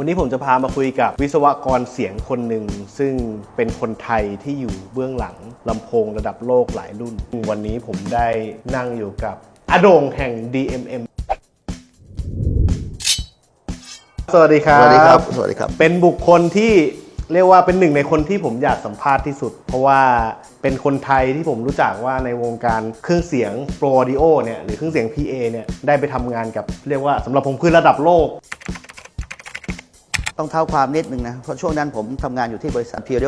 วันนี้ผมจะพามาคุยกับวิศวกรเสียงคนหนึ่ง ซึ่งเป็นคนไทยที่อยู่เบื้องหลังลำโพงระดับโลกหลายรุ่น วันนี้ผมได้นั่งอยู่กับอโดงแห่ง DMM สวัสดีครับ สวัสดีครับ สวัสดีครับ เป็นบุคคลที่เรียกว่าเป็นหนึ่งในคนที่ผมอยากสัมภาษณ์ที่สุด เพราะว่าเป็นคนไทยที่ผมรู้จักว่าในวงการเครื่องเสียงโปรดิโอเนี่ยหรือเครื่องเสียง PA เนี่ยได้ไปทำงานกับเรียกว่าสำหรับผมคือระดับโลก ต้องเท้าความนิดนึงนะเพราะช่วงนั้นผมทำงานอยู่ที่บริษัทพิโร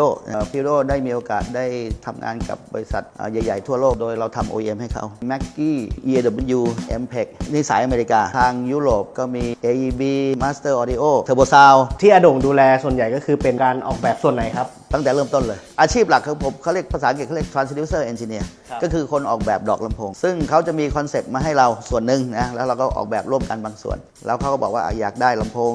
พิโรได้มีโอกาสได้ทำงานกับบริษัทเอ่อใหญ่ๆทั่วโลกโดยเราทำ OEM ให้เขา m a c g i e EAW MPEG นี่สายอเมริกา ทางยุโรปก็มี AEB Master Audio Turbo Sound ที่อโดงดูแลส่วนใหญ่ก็คือเป็นการออกแบบส่วนไหนครับ ตั้งแต่เริ่มต้นเลย อาชีพหลักของผมเขาเรียกภาษาอังกฤษเขาเรียก transducer engineer ครับก็คือคนออกแบบดอกลำโพง ซึ่งเขาจะมีคอนเซ็ปต์มาให้เราส่วนหนึ่งนะแล้วเราก็ออกแบบร่วมกันบางส่วน แล้วเขาก็บอกว่าอะอยากได้ลำโพง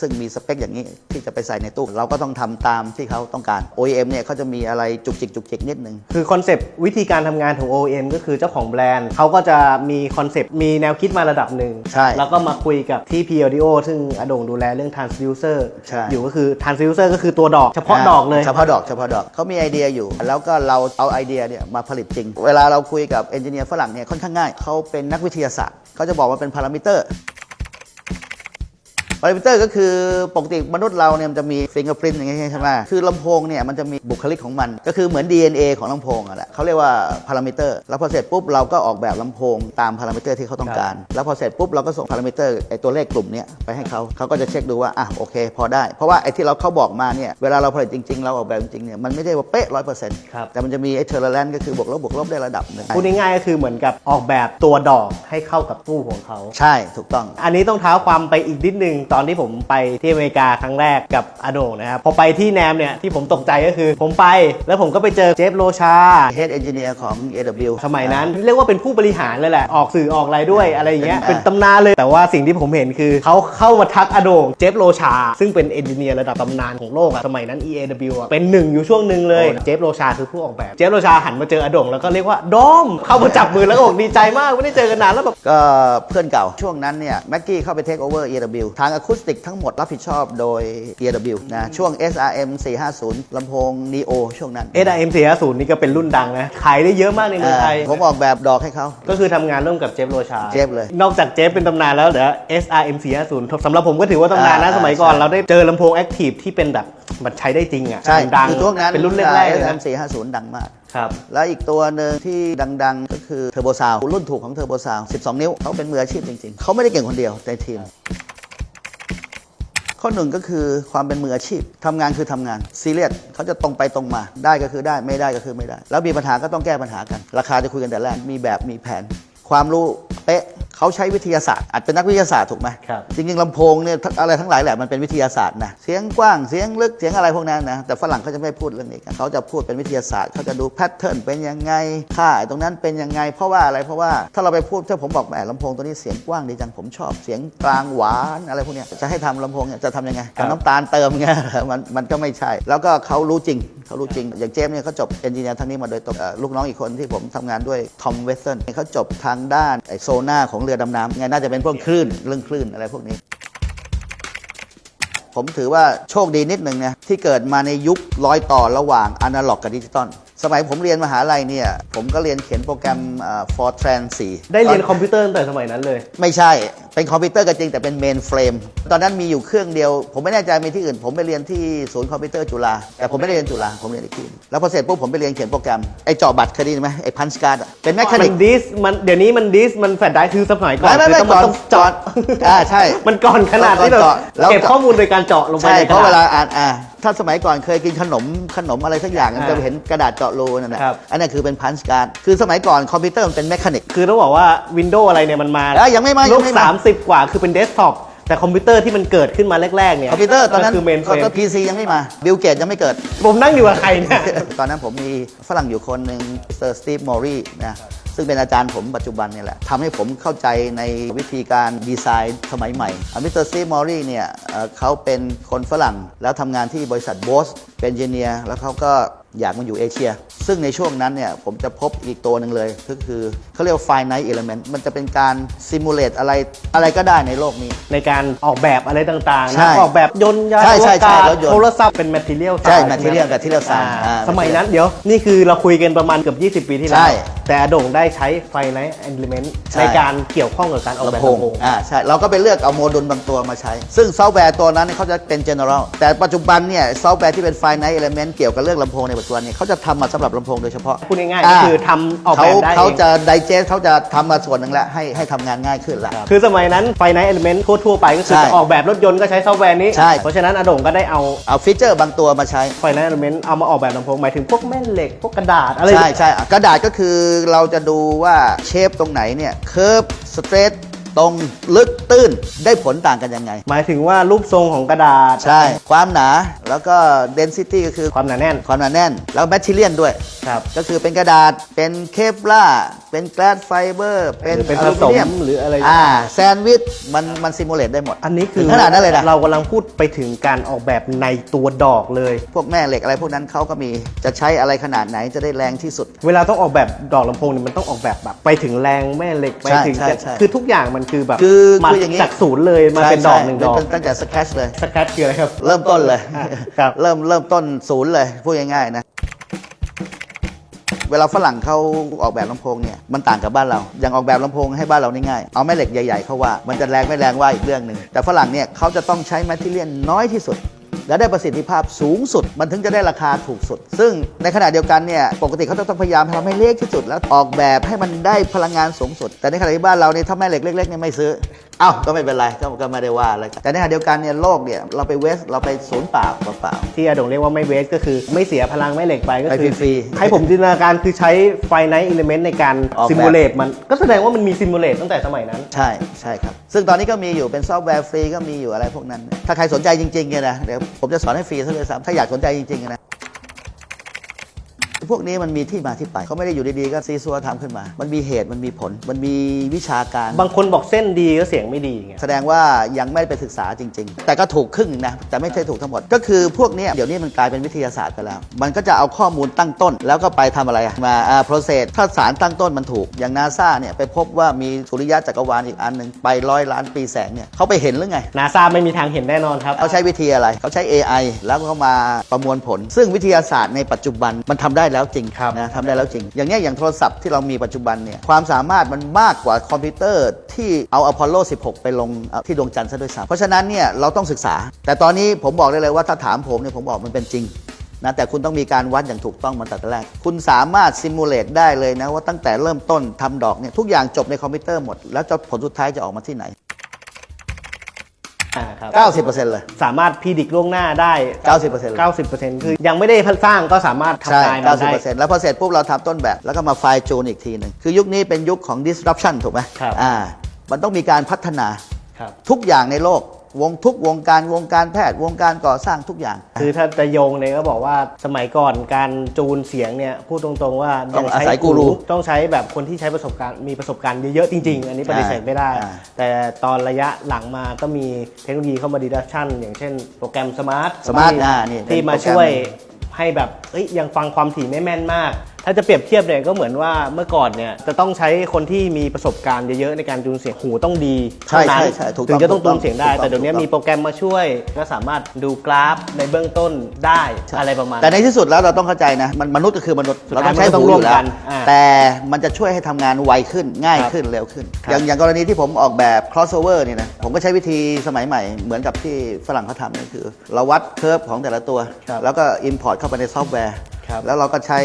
ซึ่งมีสเปคอย่างนี้ที่จะไปใส่ในตู้ เราก็ต้องทำตามที่เขาต้องการ OEM เนี่ยเขาจะมีอะไรจุกจิกจุกจิกนิดนึงคือคอนเซปต์วิธีการทำงานของ OEM ก็คือเจ้าของแบรนด์เขาก็จะมีคอนเซปต์มีแนวคิดมาระดับหนึ่งใช่แล้วก็มาคุยกับที่ P Audio ซึ่งอโดงดูแลเรื่อง transducer ใช่อยู่ก็คือ transducer ก็คือตัวดอกเฉพาะดอกเลยเฉพาะดอกเฉพาะดอกเขามีไอเดียอยู่ แล้วก็เราเอาไอเดียเนี่ยมาผลิตจริง เวลาเราคุยกับเอนจิเนียร์ฝรั่งเนี่ยค่อนข้างง่าย เขาเป็นนักวิทยาศาสตร์ เขาจะบอกว่าเป็นพารามิเตอร์ พารามิเตอร์ก็คือปกติมนุษย์เราเนี่ยมันจะมีฟิงเกอร์พรินอย่างเงี้ยใช่ไหมคือลำโพงเนี่ยมันจะมีบุคลิกของมัน ก็คือเหมือน DNA ของลำโพงอะแหละเขาเรียกว่าพารามิเตอร์แล้วพอเสร็จปุ๊บเราก็ออกแบบลำโพงตามพารามิเตอร์ที่เขาต้องการ แล้วพอเสร็จปุ๊บเราก็ส่งพารามิเตอร์ไอตัวเลขกลุ่มเนี้ยไปให้เขาเขาก็จะเช็คดูว่าอะโอเค พอได้ เพราะว่าไอที่เราเขาบอกมาเนี่ยเวลาเราผลิตจริงๆ เราออกแบบจริงๆเนี่ยมันไม่ได้ว่าเป๊ะร้อยเปอร์เซ็นต์ครับ แต่มันจะมีไอเทอร์แลนก็คือบวกลบบวกลบได้ระดับหนึ่งพูดง่ายๆก็คือเหมือนกับออกแบบตัวดอกให้เข้ากับตู้ของเขา ใช่ถูกต้อง อันนี้ต้องเท้าความไปอีกนิดนึงตอนที่ผมไปที่อเมริกาครั้งแรกกับอโดงนะครับ พอไปที่แนมเนี่ยที่ผมตกใจก็คือ ผมไปแล้วผมก็ไปเจอเจฟโลชา Head Engineer ของ AW สมัยนั้น เรียกว่าเป็นผู้บริหารเลยแหละ ออกสื่อออกอะไรด้วยอะไรอย่างเงี้ย เป็นเป็นตำนานเลย แต่ว่าสิ่งที่ผมเห็นคือเขาเข้ามาทักอโดงเจฟโลชา ซึ่งเป็นเอนจิเนียร์ระดับตำนานของโลกอะสมัยนั้น EAW อะเป็นหนึ่งอยู่ช่วงหนึ่งเลย เจฟโลชาคือผู้ออกแบบ เจฟโลชาหันมาเจออโดงแล้วก็เรียกว่าดอม เข้ามาจับมือแล้วก็บอกดีใจมากไม่ได้เจอกันนานแล้วแบบก็เพื่อนเก่าช่วงนั้นเนี่ยแม็กกี้เข้าไปเทคโอเวอร์ EW ทางอะคูสติกทั้งหมดรับผิดชอบโดย EW นะ ช่วง SRM 450ลำโพง Neo ช่วงนั้น SRM 450นี่ก็เป็นรุ่นดังนะ ขายได้เยอะมากในเมืองไทยเอ่อผมออกแบบดอกให้เขา ก็คือทำงานร่วมกับเจฟโรชา เจฟเลย นอกจากเจฟเป็นตำนานแล้วเดี๋ยว SRM 450สำหรับผมก็ถือว่าตำนานนะ อ่า สมัยก่อนใช่เราได้เจอลำโพงแอคทีฟที่เป็นแบบมันใช้ได้จริงอะใช่ดังคือช่วงนั้น เป็นรุ่นแรกๆเลยนะ SRM 450ดังมาก ครับ แล้วอีกตัวหนึ่งที่ดัง ๆ ก็คือ Turbo Sound รุ่นถูกของ Turbo Sound 12 นิ้วเขาเป็นมืออาชีพจริง ๆ เขาไม่ได้เก่งคนเดียวในทีม ข้อหนึ่งก็คือความเป็นมืออาชีพทำงานคือทำงานซีเรียสเขาจะตรงไปตรงมา ได้ก็คือได้ไม่ได้ก็คือไม่ได้ แล้วมีปัญหาก็ต้องแก้ปัญหากัน ราคาจะคุยกันแต่แรกมีแบบมีแผน ความรู้เป๊ะ เขาใช้วิทยาศาสตร์อาจเป็นนักวิทยาศาสตร์ถูกไหมครับจริงๆลำโพงเนี่ยทั้งอะไรทั้งหลายแหละมันเป็นวิทยาศาสตร์นะเสียงกว้างเสียงลึกเสียงอะไรพวกนั้นนะแต่ฝรั่งเขาจะไม่พูดเรื่องนี้กันเขาจะพูดเป็นวิทยาศาสตร์เขาจะดูแพทเทิร์นเป็นยังไงค่าไอ้ตรงนั้นเป็นยังไง เพราะว่าอะไรเพราะว่าถ้าเราไปพูดถ้าผมบอกแหมลำโพงตัวนี้เสียงกว้างดีจังผมชอบเสียงกลางหวานอะไรพวกเนี้ยจะให้ทำลำโพงเนี่ยจะทำยังไงครับเอาน้ำตาลเติมเงี้ยมันมันก็ไม่ใช่ แล้วก็เขารู้จริงเขารู้จริง อย่างเจมส์เนี่ยเขาจบเอนจิเนียร์ทางนี้มาโดยตรงเอ่อลูกน้องอีกคนที่ผมทำงานด้วยทอมเวสเทิร์นเขาจบทางด้านไอโซน่าของเรือดำน้ำไงน่าจะเป็นพวกคลื่นเรื่องคลื่นอะไรพวกนี้ ผมถือว่าโชคดีนิดหนึ่งนะที่เกิดมาในยุครอยต่อระหว่างอนาล็อกกับดิจิตอล สมัยผมเรียนมหาลัยเนี่ย ผมก็เรียนเขียนโปรแกรมเอ่อ Fortran 4 ได้เรียนคอมพิวเตอร์ตั้งแต่สมัยนั้นเลย ไม่ใช่ เป็นคอมพิวเตอร์ก็จริงแต่เป็นเมนเฟรม ตอนนั้นมีอยู่เครื่องเดียว ผมไม่แน่ใจมีที่อื่น ผมไปเรียนที่ศูนย์คอมพิวเตอร์จุฬา แต่ผมไม่ได้เรียนจุฬา ผมเรียนอีกที่หนึ่งแล้วพอเสร็จปุ๊บผมไปเรียนเขียนโปรแกรม ไอ้เจาะบัตรเคยได้ยินไหมไอ้พันช์การ์ดอะเป็นแมคคานิมักนดิส มันเดี๋ยวนี้มันดิส มันแฟลชไดรฟ์คือสมัยก่อนไม่ไม่ไม่คือต้องก่อนต้องเจาะอ่าใช่ มันก่อนขนาดที่เราก่อนเจาะแล้วเก็บข้อมูลโดยการเจาะลงไปใช่ในกเพระราะเวดาลาษอ่านอ่าถ้าสมัยก่อนเคยกินขนมขนมอะไรสักอย่างอ่าจะเห็นกระดาษเจาะรูนั่นแหละครับ อันนั้นคือเป็นพันช์การ์ดคือสมัยก่อนคอมพิวเตอร์มันเป็นแมคคานิกคือต้องบอกว่าวินโดว์อะไรเนี่ยมันมาเอ้ยยังไม่มายัลูงกไม่มาสามสิบกว่าคือเป็นเดสก์ท็อปแต่คอมพิวเตอร์ที่มันเกิดขึ้นมาแรกๆเนี่ยคอมพิวเตอร์ตอนนั้นก็คือเมนเฟรมก็พีซียังไม่มาบิลเกตยังไม่เกิด ผมนั่งอยู่กับใครเนี่ย ตอนนั้นผมมีฝรั่งอยู่คนหนึ่งเซอร์สตีฟมอรีนะซึ่งเป็นอาจารย์ผมปัจจุบันเนี่ยแหละทำให้ผมเข้าใจในวิธีการดีไซน์สมัยใหม่มิสเตอร์สตีฟมอรีเนี่ยเอ่อเขาเป็นคนฝรั่งแล้วทำงานที่บริษัทโบสเป็นเจเนียร์แล้วเขาก็ อยากมาอยู่เอเชีย ซึ่งในช่วงนั้นเนี่ยผมจะพบอีกตัวหนึ่งเลย ก็คือเขาเรียกว่า finite element มันจะเป็นการ simulate อะไรอะไรก็ได้ในโลกนี้ ในการออกแบบอะไรต่างๆใช่นะออกแบบยนต์ยานใช่อวใช่ใช่กาศรถยนต์ โทรศัพท์เป็น material ใช่ science material นะกับ material science อ่าอ่าสมัยนั้นเดี๋ยว นี่คือเราคุยกันประมาณเกือบ 20 ปีที่แล้ใช่ว แต่อโด่งได้ใช้ไฟไนท์ element ใช่ ในการเกี่ยวข้องกับการออกแบบลำโพงลำโพงอ่าใช่เราก็ไปเลือกเอาโมดูลบางตัวมาใช้ ซึ่งซอฟต์แวร์ตัวนั้นเนยเขาจะเป็น general แต่ปัจจุบันเนี่ยซอฟต์แวร์ที่เป็น finite element เกี่ยวกับเรื่องลำโพงในปัจจุบันเนี่ยเขาจะทำมาสำหรับลำโพงโดยเฉพาะ พูดง่ายๆก็คือทำออกแบบได้เขาเองจะ digest เขาจะทำมาส่วนหนึ่งแล้วให้ให้ทำงานง่ายขึ้นละ คือสมัยนั้นไฟไนท์ element ทั่วๆไปก็คือใช่จะออกแบบรถยนต์ก็ใช้ซอฟต์แวร์นี้ ใช่ เพราะฉะนั้นอโด่งก็ได้เอาเอาฟีเจอร์บางตัวมาใช้ ไฟไนท์ element เอามาออกแบบลำโพงหมายถึงพวกแม่เหล็กพวกกระดาษอะไร ใช่ใช่อะกระดาษก็คือเราจะดูว่าเชฟตรงไหนเนี่ยเคิร์ฟสเตรท ตรงลึกตื้นได้ผลต่างกันยังไง หมายถึงว่ารูปทรงของกระดาษ ใช่ ความหนาแล้วก็ density ก็คือความหนาแน่น ความหนาแน่น แล้วแมทเทียนด้วย ครับ ก็คือเป็นกระดาษเป็นเคปลาร์เป็นแกลสไฟเบอร์เป็นหรือเป็นอลูมิเนียมผสมหรืออะไร อ่าแซนด์วิชมันมันซิมูเลตได้หมด อันนี้คือถึงขนาดนั้นเลยนะ เรากำลังพูดไปถึงการออกแบบในตัวดอกเลย พวกแม่เหล็กอะไรพวกนั้นเขาก็มีจะใช้อะไรขนาดไหนจะได้แรงที่สุด เวลาต้องออกแบบดอกลำโพงเนี่ยมันต้องออกแบบแบบไปถึงแรงแม่เหล็กไปใช่ถึงใช่ใช่ คือทุกอย่างมันคือแบบคือมาคืออย่างนี้จากศูนย์เลยมาเป็นดอกหนึ่งดอกเป็นตั้งแต่สแคชเลย สแครตคืออะไรครับ เริ่มต้นเลยครับ เริ่มเริ่มต้นศูนย์เลยพูดง่ายๆนะ เวลาฝรั่งเขาออกแบบลำโพงเนี่ยมันต่างกับบ้านเรา อย่างออกแบบลำโพงให้บ้านเรานี่ง่าย เอาแม่เหล็กใหญ่ๆ เขาว่า มันจะแรงไม่แรงว่าอีกเรื่องหนึ่งแต่ฝรั่งเนี่ยเขาจะต้องใช้แมทเทียนน้อยที่สุด และได้ประสิทธิภาพสูงสุด มันถึงจะได้ราคาถูกสุด ซึ่งในขณะเดียวกันเนี่ยปกติเขาจะต้องพยายามทำให้เล็กที่สุด แล้วออกแบบให้มันได้พลังงานสูงสุด แต่ในขณะที่บ้านเราเนี่ยถ้าแม่เหล็กเล็กๆเนี่ยไม่ซื้อ อ้าก็ไม่เป็นไรก็ก็ไม่ได้ว่าอะไรแต่ในขณะเดียวกันเนี่ยโลกเนี่ยเราไปเวสเราไปศูนย์เปล่าเปล่า ที่อาโดงเรียกว่าไม่เวสก็คือไม่เสียพลังแม่เหล็กไปก็ไปคือฟรีๆให้ผมจินตนาการคือใช้ไฟไนท์อิเลเมนต์ในการออกแบบ ซิมูเลตมันก็แสดงว่ามันมีซิมูเลตตั้งแต่สมัยนั้น ใช่ใช่ครับ ซึ่งตอนนี้ก็มีอยู่เป็นซอฟต์แวร์ฟรีก็มีอยู่อะไรพวกนั้น ถ้าใครสนใจจริงๆเนี่ยนะเดี๋ยวผมจะสอนให้ฟรีซะเลยซ้ำถ้าอยากสนใจจริงๆนะ พวกนี้มันมีที่มาที่ไปเขาไม่ได้อยู่ดีๆก็ซีซัวทำขึ้นมา มันมีเหตุมันมีผล มันมีวิชาการบางคนบอกเส้นดีก็เสียงไม่ดีไงแสดงว่ายังไม่ได้ไปศึกษาจริง ๆ แต่ก็ถูกครึ่งหนึ่งนะแต่ไม่ใช่ถูกทั้งหมด ก็คือพวกเนี้ยเดี๋ยวนี้มันกลายเป็นวิทยาศาสตร์ไปแล้ว มันก็จะเอาข้อมูลตั้งต้น แล้วก็ไปทำอะไรอะมาอ่า process ถ้าสารตั้งต้นมันถูกอย่างนาซาเนี่ยไปพบว่ามีสุริยะจักรวาลอีกอันหนึ่งไปร้อยล้านปีแสงเนี่ยเขาไปเห็นหรือไงนาซาไม่มีทางเห็นแน่นอนครับเขาใช้วิธีอะไรเขาใช้ AI แล้วก็มาประมวลผล ซึ่งวิทยาศาสตร์ในปัจจุบันมันทำได้แล้วจริงครับนะทำได้แล้วจริง อย่างเงี้ยอย่างโทรศัพท์ที่เรามีปัจจุบันเนี่ยความสามารถมันมากกว่าคอมพิวเตอร์ที่เอาอพอลโล 16 ไปลงที่ดวงจันทร์ซะด้วยซ้ำเพราะฉะนั้นเนี่ยเราต้องศึกษา แต่ตอนนี้ผมบอกได้เลยว่าถ้าถามผมเนี่ยผมบอกมันเป็นจริงนะแต่คุณต้องมีการวัดอย่างถูกต้องมาตั้งแต่แรก คุณสามารถซิมูเลตได้เลยนะว่าตั้งแต่เริ่มต้นทำดอกเนี่ยทุกอย่างจบในคอมพิวเตอร์หมด แล้วจะผลสุดท้ายจะออกมาที่ไหน อ่าครับ 90%เลย สามารถพีดิกล่วงหน้าได้ 90%เลย90%คือยังไม่ได้สร้างก็สามารถใช่ทำลายมันได้ 90%แล้วพอเสร็จปุ๊บเราทำต้นแบบ แล้วก็มาไฟล์จูนอีกทีหนึ่งคือยุคนี้เป็นยุคของ disruption ถูกไหมครับ อ่า มันต้องมีการพัฒนา ครับ ทุกอย่างในโลก วงทุกวงการวงการแพทย์วงการก่อสร้างทุกอย่าง คือถ้าจะโยงเนี่ยก็บอกว่าสมัยก่อนการจูนเสียงเนี่ยพูดตรงๆว่าต้องใช้อาศัยกูรูต้องใช้แบบคนที่ใช้ประสบการณ์มีประสบการณ์เยอะๆจริง ๆ อันนี้ปฏิเสธไม่ได้อ่าแต่ตอนระยะหลังมาก็มีเทคโนโลยีเข้ามาดีดักชันอย่างเช่นโปรแกรมสมาร์ทสมาร์ทอ่านี่ที่มาเป็นโปรแกรมช่วยให้แบบเอ้ยยังฟังความถี่ไม่แม่นมาก ถ้าจะเปรียบเทียบเนี่ยก็เหมือนว่าเมื่อก่อนเนี่ยจะต้องใช้คนที่มีประสบการณ์เยอะๆในการจูนเสียงหูต้องดีใช่เท่านั้นใช่ใช่ถูกต้องถึงจะต้องถูกต้จูองนเสียงได้ ถูกต้องแต่เดี๋ยวนี้ถูกต้อง มีโปรแกรมมาช่วย ก็สามารถดูกราฟในเบื้องต้นได้อะไรประมาณ แต่ในที่สุดแล้วเราต้องเข้าใจนะมันมนุษย์ก็คือมนุษย์สุดเราท้ายต้องใช้มันก็ต้หูองอร่วมยู่แล้กัวนอ่าแต่มันจะช่วยให้ทำงานไวขึ้นง่ายครับขึ้นเร็วขึ้น ครับอย่างอย่างกรณีที่ผมออกแบบ crossover เนี่ยนะผมก็ใช้วิธีสมัยใหม่เหมือนกับที่ฝรั่งเขาทำก็คือ เราวัดเคอร์ฟของแต่ละตัว ครับ แล้วก็ import เข้าไปในซอฟต์แวร์ ครับแล้วเราก็ใช้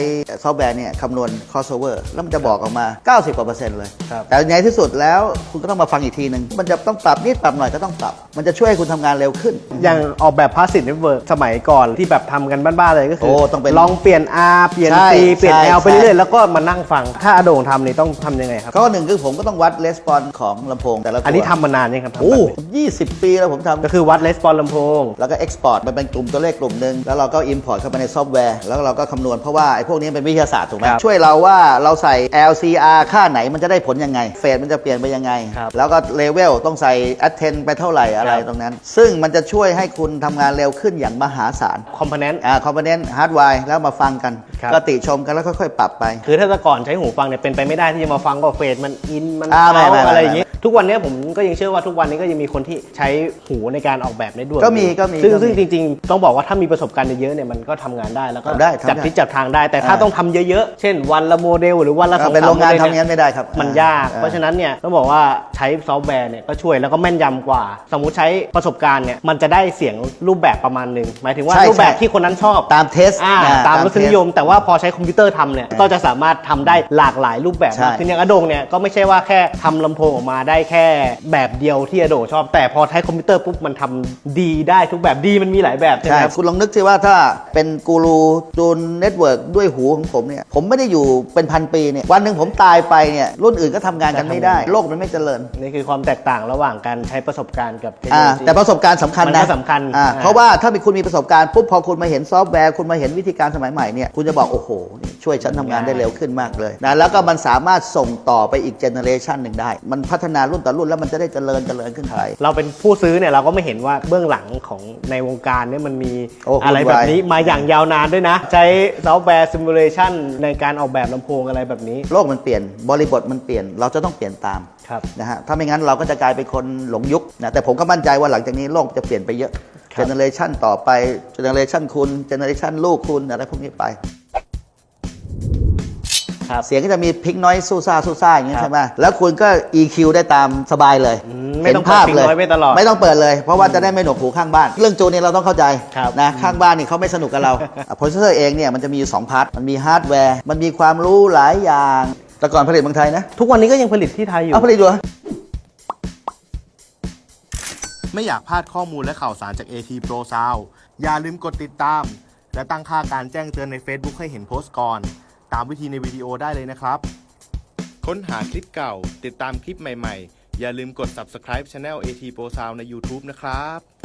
ซอฟต์แวร์เนี่ยคำนวณ crossover แล้วมันจะบอกออกมา 90กว่าเปอร์เซ็นต์เลย ครับแต่ในที่สุดแล้วคุณก็ต้องมาฟังอีกทีหนึ่งมันจะต้องปรับนิดปรับหน่อยก็ต้องปรับ มันจะช่วยให้คุณทำงานเร็วขึ้น อย่างออกแบบพาสซีฟเน็ตเวิร์กสมัยก่อนที่แบบทำกันบ้านๆเลยก็คืโอ้ต้องเป็นลองเปลี่ยน R เปลี่ยน ใช่ C เปลี่ยน ใช่ L ไปเรื่อยใช่ๆแล้วก็มานั่งฟัง ถ้าอโด่งทำนี่ต้องทำยังไงครับ ข้อหนึ่งคือผมก็ต้องวัด response ของลำโพงแต่ละตัวอันนี้ทำมานานยังครับโอ้ทำแบบนี้ยี่สิบปีแล้วผมทำ ก็คือวัดレスปอนลำโพง แล้วก็ export มันเป็นกลุ่มตัวเลขกลุ่มหนึ่งแล้วเราก็ import เข้าไปในซอฟต์แวร์ แล้วเราก็คำนวณเพราะว่าไอ้พวกนี้เป็นวิทยาศาสตร์ถูกไหมครับช่วยเราว่าเราใส่ LCR ค่าไหนมันจะได้ผลยังไง เฟสมันจะเปลี่ยนไปยังไง ครับแล้วก็เลเวลต้องใส่ attend ไปเท่าไหร่อะไรครับ ตรงนั้น ซึ่งมันจะช่วยให้คุณทำงานเร็วขึ้นอย่างมหาศาลคอมโพเนนต์ อ่าคอมโพเนนต์ฮาร์ดไวร์แล้วมาฟังกัน ครับ ก็ติชมกันแล้วค่อยๆ ปรับไป คือถ้าแต่ก่อนใช้หูฟังเนี่ยเป็นไปไม่ได้ที่จะมาฟังว่าเฟสมันอินมันอ่าไม่เอาไม่ไม่ อะไรอย่างงี้ทุกวันเนี้ยผมก็ยังเชื่อว่าทุกวันนี้ก็ยังมีคนที่ใช้หูในการออกแบบได้ด้วยก็มีก็มีซึ่งก็มีซึ่งจริง ๆ ต้องบอกว่าถ้ามีประสบการณ์เยอะๆเนี่ยมันก็ทำงานได้แล้วก็ทำได้ทำได้จัดทิศจัดทางได้ แต่ถ้าอ่าต้องทำเยอะๆ เช่นวันละโมเดลหรือวันละสองเป็นสามโรงงานโมเดลทำอย่างนั้นไม่ได้ครับ มันยากอ่เพราะฉะนั้นเนี่ยต้องบอกว่าใช้ซอฟต์แวร์เนี่ยก็ช่วยแล้วก็แม่นยำกว่า สมมุติใช้ประสบการณ์เนี่ยมันจะได้เสียงรูปแบบประมาณหนึ่งหมายถึงว่าใช่รูปแบบใช่ที่คนนั้นชอบตามเทสอ่าอ่ตามรสนิยมเทแต่ว่าพอใช้คอมพิวเตอร์ทำเนี่ยก็จะสามารถทำได้หลากหลายรูปแบบใช่มากขึ้นอย่างอโดงเนี่ยก็ไม่ใช่ว่าแค่ทำลำโพงออกมาได้แค่แบบเดียวที่อโดชอบ แต่พอใช้คอมพิวเตอร์ปุ๊บมันทำดีได้ทุกแบบดีมันมีหลายแบบใช่ไหใช่มครับคุณลองนึกสิว่าถ้าเป็นกูรูจูนเน็ตเวิร์กด้วยหูของผมเนี่ย ผมไม่ได้อยู่เป็นพันปีเนี่ย วันหนึ่งผมตายไปเนี่ย รุ่นอื่นก็ทำงานกันไม่ได้ โลกมันไม่เจริญ นี่คือความแตกต่างระหว่างการใช้ประสบการณ์กับเทคโนอ่าโลยี แต่ประสบการณ์สำคัญมันนะก็สำคัญอ่าอ่า เพราะว่าถ้ามีคุณมีประสบการณ์ปุ๊บพอคุณมาเห็นซอฟต์แวร์คุณมาเห็นวิธีการสมัยใหม่เนี่ยคุณจะบอกโอ้โหนี่ช่วยฉันทำงานได้เร็วขึ้นมากเลยนะแล้วก็มันสามารถส่งต่อไปอีกเจเนอเรชันหนึ่งได้ มันพัฒนารุ่นต่อรุ่นแล้วมันจะได้เจริญเจริญขึ้นไป เราเป็นผู้ซื้อเนี่ยเราก็ไม่เห็นว่าเบื้องหลังของในวงการเนี่ยมันมีโอ้อะไรแบบนี้วุ่นวายมาอย่างยาวนานด้วยนะ ใช้ซอฟต์แวร์ซิมูเลชันในการออกแบบลำโพงอะไรแบบนี้ โลกมันเปลี่ยนบริบทมันเปลี่ยน เราจะต้องเปลี่ยนตามครับ นะฮะถ้าไม่งั้นเราก็จะกลายเป็นคนหลงยุคนะแต่ผมก็มั่นใจว่าหลังจากนี้โลกจะเปลี่ยนไปเยอะครัเจบเนอเรชันต่อไปเจเนอเรชันคุณเจเนอเรชันลูกคุณอะไรพวกนี้ไป ครับเสียงก็จะมีพิกน้อยสู้ซ่าสู้ซ่าอย่างนี้ครับใช่ไหมแล้วคุณก็ EQ ได้ตามสบายเลยอืมไม่ต้องเห็นภาพเปิดเลย Pink Noise ไว้ตลอดไม่ต้องเปิดเลย เพราะว่าจะได้ไม่หนวกหูข้างบ้าน เรื่องจูนเนี่ยเราต้องเข้าใจครับนะข้างบ้านนี่เขาไม่สนุกกับเราโปรเซสเซอร์เองเนี่ยมันจะมีอยู่สองพาร์ทมันมีฮาร์ดแวร์มันมีความรู้หลายอย่างแต่ก่อนผลิตเมืองไทยนะทุกวันนี้ก็ยังผลิตที่ไทยอยู่ เอาผลิตดูเหรอ ไม่อยากพลาดข้อมูลและข่าวสารจาก AT Pro Sound อย่าลืมกดติดตาม และตั้งค่าการแจ้งเตือนใน Facebook ให้เห็นโพสต์ก่อน ตามวิธีในวิดีโอได้เลยนะครับ ค้นหาคลิปเก่า ติดตามคลิปใหม่ ๆ อย่าลืมกด subscribe Channel AT Pro Sound ใน YouTube นะครับ